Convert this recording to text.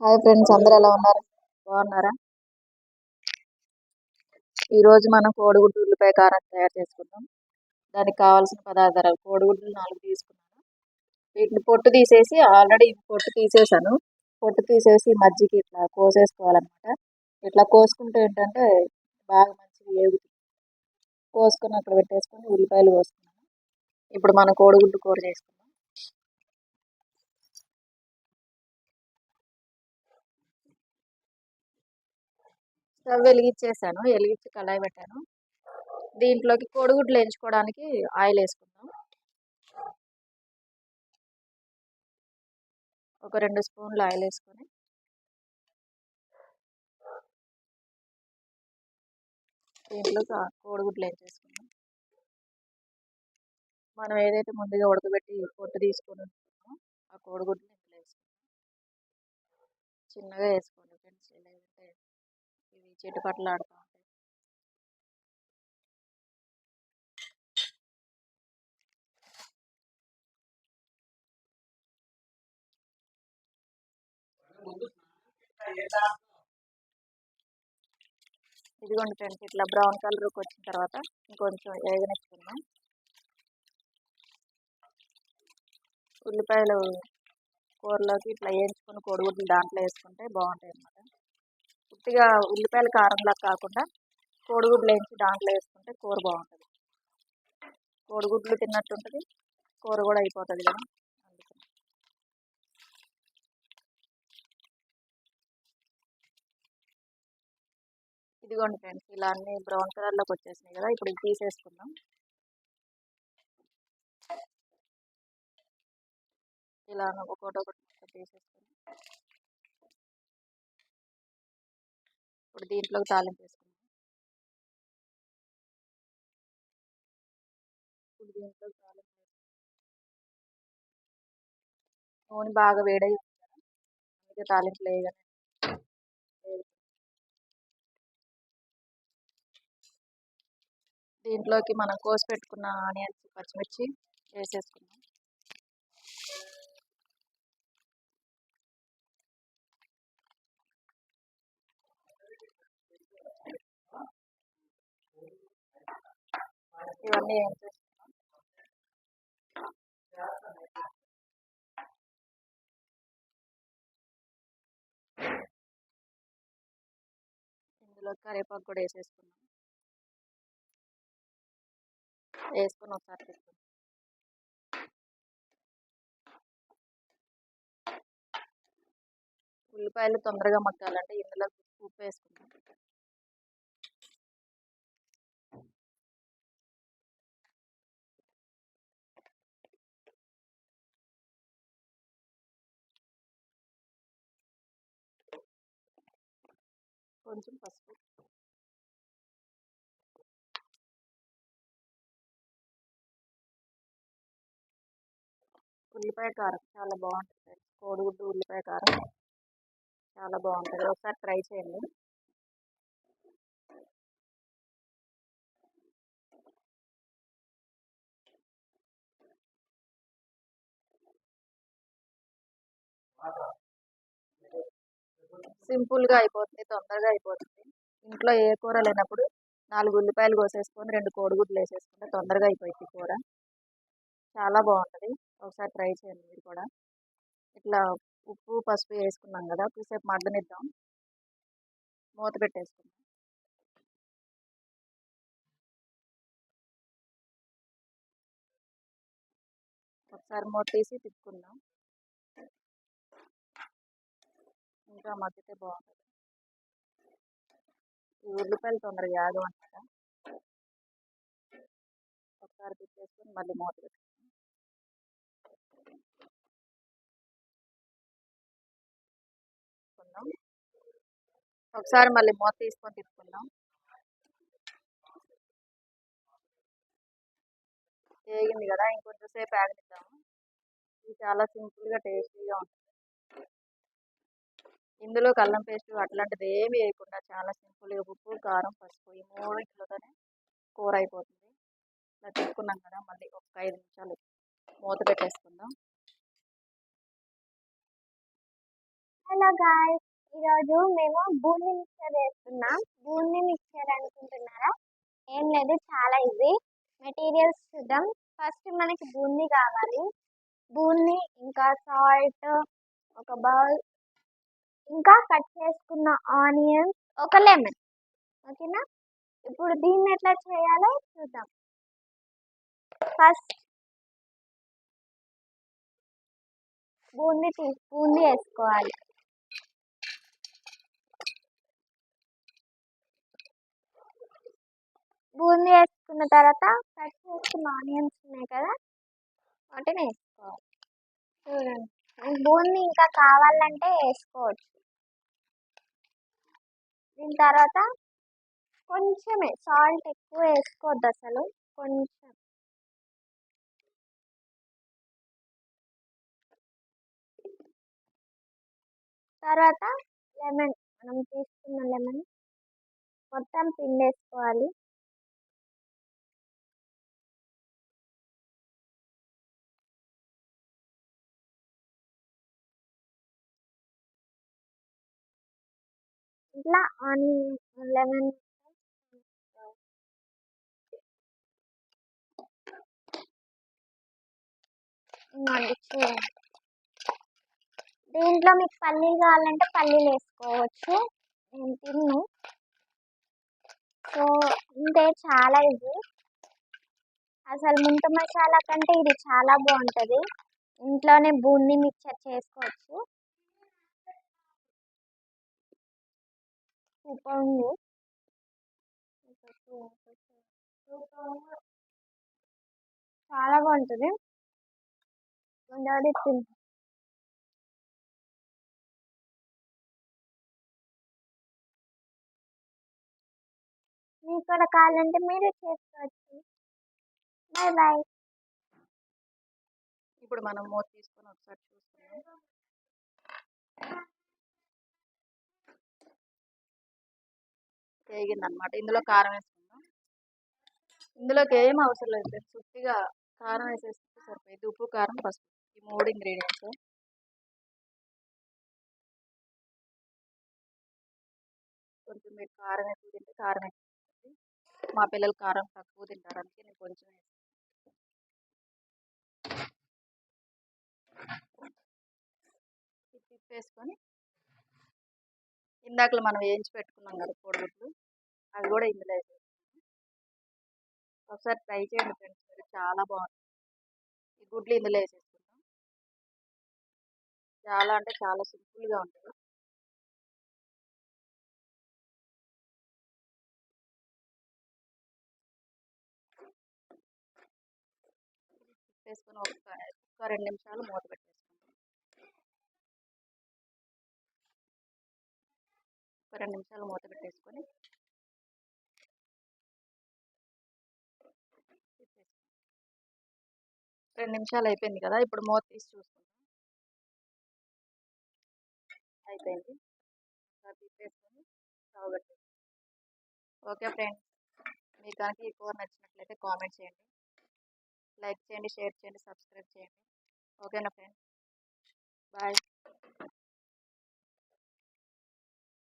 Hi friends అందరు ఎలా ఉన్నారు? బాగున్నారా? ఈరోజు మనం కోడిగుడ్డు ఉల్లిపాయ కారం తయారు చేసుకుందాం. దానికి కావాల్సిన పదార్థాలు కోడిగుడ్లు నాలుగు తీసుకున్నాను. వీటిని పొట్టు తీసేసి ఆల్రెడీ పొట్టు తీసేసాను. పొట్టు తీసేసి మజ్జిగ ఇట్లా కోసేసుకోవాలన్నమాట. ఇట్లా కోసుకుంటే ఏంటంటే బాగా మంచిగా ఏగుతుంది. కోసుకొని అక్కడ పెట్టేసుకొని ఉల్లిపాయలు కోసుకున్నాను. ఇప్పుడు మనం కోడిగుడ్డు కూర చేసుకుందాం. స్టవ్ వెలిగించేసాను వెలిగించి కళాయి పెట్టాను. దీంట్లోకి కోడిగుడ్లు వేయించుకోవడానికి ఆయిల్ వేసుకుందాం ఒక రెండు స్పూన్లు ఆయిల్ వేసుకొని దీంట్లో కోడిగుడ్లు వేయించేసుకుందాం మనం ఏదైతే ముందుగా ఉడకబెట్టి పొట్టు తీసుకొని ఉంటున్నామో ఆ కోడిగుడ్లు ఇంట్లో వేసుకుందాం చిన్నగా వేసుకుంటాం ఇవి ఆడుతూ ఉంటాయి. ఇదిగోండి ఫ్రెండ్స్ ఇట్లా బ్రౌన్ కలర్కి వచ్చిన తర్వాత ఇంకొంచెం వేగనిచ్చుకుందాం ఉల్లిపాయలు కూరలోకి ఇట్లా వేయించుకొని కోడిగుడ్లు దాంట్లో వేసుకుంటే బాగుంటాయి అన్నమాట ఉట్టిగా ఉల్లిపాయల కారంలా కాకుండా కోడిగుడ్లు వేయించి దాంట్లో వేసుకుంటే కూర బాగుంటుంది. కోడిగుడ్లు తిన్నట్టు ఉంటుంది కూర కూడా అయిపోతుంది కదా. ఇదిగోండి ఫ్రెండ్స్ ఇలా అన్ని బ్రౌన్ కలర్లోకి వచ్చేసినాయి కదా ఇప్పుడు ఇది తీసేసుకుందాం. ఇలా ఒకటి ఒకటి తీసేసుకుందాం. ఇప్పుడు దీంట్లోకి తాలింపు వేసుకుందాం ఇప్పుడు దీంట్లో తాలింపు నూనె బాగా వేడై అందుకే తాలింపులు వేయగానే దీంట్లోకి మనం కోసి పెట్టుకున్న ఆనియన్స్ పచ్చిమిర్చి వేసేసుకుందాం ఇవన్నీ ఏం చేస్తున్నాం ఇందులో కరివేపాకు కూడా వేసేసుకున్నాం. వేసుకొని ఒకసారి ఉల్లిపాయలు తొందరగా మగ్గాలంటే ఇందులో ఉప్పు వేసుకుందాం. కొంచెం పసుపు. ఉల్లిపాయ కారం చాలా బాగుంటుంది. కోడిగుడ్డు ఉల్లిపాయ కారం చాలా బాగుంటుంది. ఒకసారి ట్రై చేయండి. సింపుల్గా అయిపోతుంది తొందరగా అయిపోతుంది. ఇంట్లో ఏ కూర లేనప్పుడు నాలుగు ఉల్లిపాయలు కోసేసుకొని రెండు కోడిగుడ్లు వేసేసుకుంటే తొందరగా అయిపోయింది కూర. చాలా బాగుంటుంది. ఒకసారి ట్రై చేయండి మీరు కూడా. ఇట్లా ఉప్పు పసుపు వేసుకున్నాం కదా కొద్దిసేపు మగ్గనిద్దాం. మూత పెట్టేసుకుందాం. ఒకసారి మూత తీసి తిప్పుకుందాం. ఇంకా మగ్గితే బాగుంటుంది. ఈ ఉల్లిపాయలు తొందరగా యాగం అనమాట ఒకసారి తిప్పేసుకొని మళ్ళీ మూత పెట్టుకుందాం. ఒకసారి మళ్ళీ మూత తీసుకొని తిప్పుకుందాం. వేగింది కదా ఇంకొంచెం సేపు ఆగనిద్దాము ఇది చాలా సింపుల్గా టేస్టీగా ఉంటుంది. ఇందులో కల్లం పేస్ట్ అట్లాంటిది ఏమి వేయకుండా చాలా సింపుల్గా ఉప్పు కారం పసుపు ఈ మూడింటితోనే కూర అయిపోతుంది. ఇలా తీసుకున్నాం కదా మళ్ళీ ఒక ఐదు నిమిషాలు మూత పెట్టేసుకుందాం. హలో గాయ్ ఈరోజు మేము బూందీ మిక్చర్ చేస్తున్నాం బూందీ మిక్చర్ అనుకుంటున్నారా? ఏం లేదు చాలా ఈజీ. మెటీరియల్స్ చూద్దాం. ఫస్ట్ మనకి బూందీ కావాలి. బూందీ ఇంకా సాల్ట్ ఒక బౌల్ ఇంకా కట్ చేసుకున్న ఆనియన్స్ ఒక లెమన్. ఓకేనా? ఇప్పుడు దీన్ని ఎట్లా చేయాలో చూద్దాం. ఫస్ట్ బూందీ తీ బూందీ వేసుకోవాలి. బూందీ వేసుకున్న తర్వాత కట్ చేసుకున్న ఆనియన్స్ ఉన్నాయి కదా వాటిని వేసుకోవాలి. చూడండి. బూందీ ఇంకా కావాలంటే వేసుకోవచ్చు. దీని తర్వాత కొంచెమే సాల్ట్ ఎక్కువ వేసుకోవద్దు అసలు కొంచెం. తర్వాత లెమన్ మనం తీసుకున్న లెమన్ మొత్తం పిండేసుకోవాలి. ఇట్లా అని లెమన్ దీంట్లో మీకు పల్లీలు కావాలంటే పల్లీలు వేసుకోవచ్చు. నేను తిన్ను. సో ఇంతే చాలా ఇది. అసలు ముంత మసాలా కంటే ఇది చాలా బాగుంటుంది. ఇంట్లోనే బూందీ మిక్చర్ చేసుకోవచ్చు. ఉంది చాలా బాగుంటుంది. తింటాం మీకు కూడా కావాలంటే మీరు చేసుకోవచ్చు. Bye bye. ఇప్పుడు మనం మూత తీసుకొని ఒకసారి చూస్తున్నాం వేగిందనమాట ఇందులో కారం వేసుకుందాం. ఇందులోకి ఏం అవసరం లేదు. సార్ సుట్టిగా కారం వేసేస్తే సరిపోయింది ఉప్పు కారం పసుపు ఈ మూడు ఇంగ్రీడియంట్స్. కొంచెం మీరు కారం ఎక్కువ తింటే కారం ఎక్కువ మా పిల్లలు కారం తక్కువ తింటారు. అందుకే నేను కొంచెం తిప్పేసుకొని ఇందాకలు మనం వేయించి పెట్టుకున్నాం కదా కోడిగుడ్లు అవి కూడా ఇందులో వేసేసుకున్నాం ఒకసారి ట్రై చేయండి ఫ్రెండ్స్ మీరు చాలా బాగుంటుంది ఈ గుడ్లు ఇందులో వేసేసుకుంటాం చాలా అంటే చాలా సింపుల్గా ఉంటుంది వేసుకొని ఒక రెండు నిమిషాలు మూత పెట్టేసుకుంటాం ఒక రెండు నిమిషాలు మూత పెట్టేసుకొని రెండు నిమిషాలు అయిపోయింది కదా ఇప్పుడు మూత తీసి చూసుకుంటాం అయిపోయింది. తీసేసుకొని స్టవ్ ఓకే ఫ్రెండ్స్ మీకు కనుక ఈ కూర నచ్చినట్లయితే కామెంట్ చేయండి. లైక్ చేయండి షేర్ చేయండి సబ్స్క్రైబ్ చేయండి. ఓకేనా ఫ్రెండ్స్? బాయ్.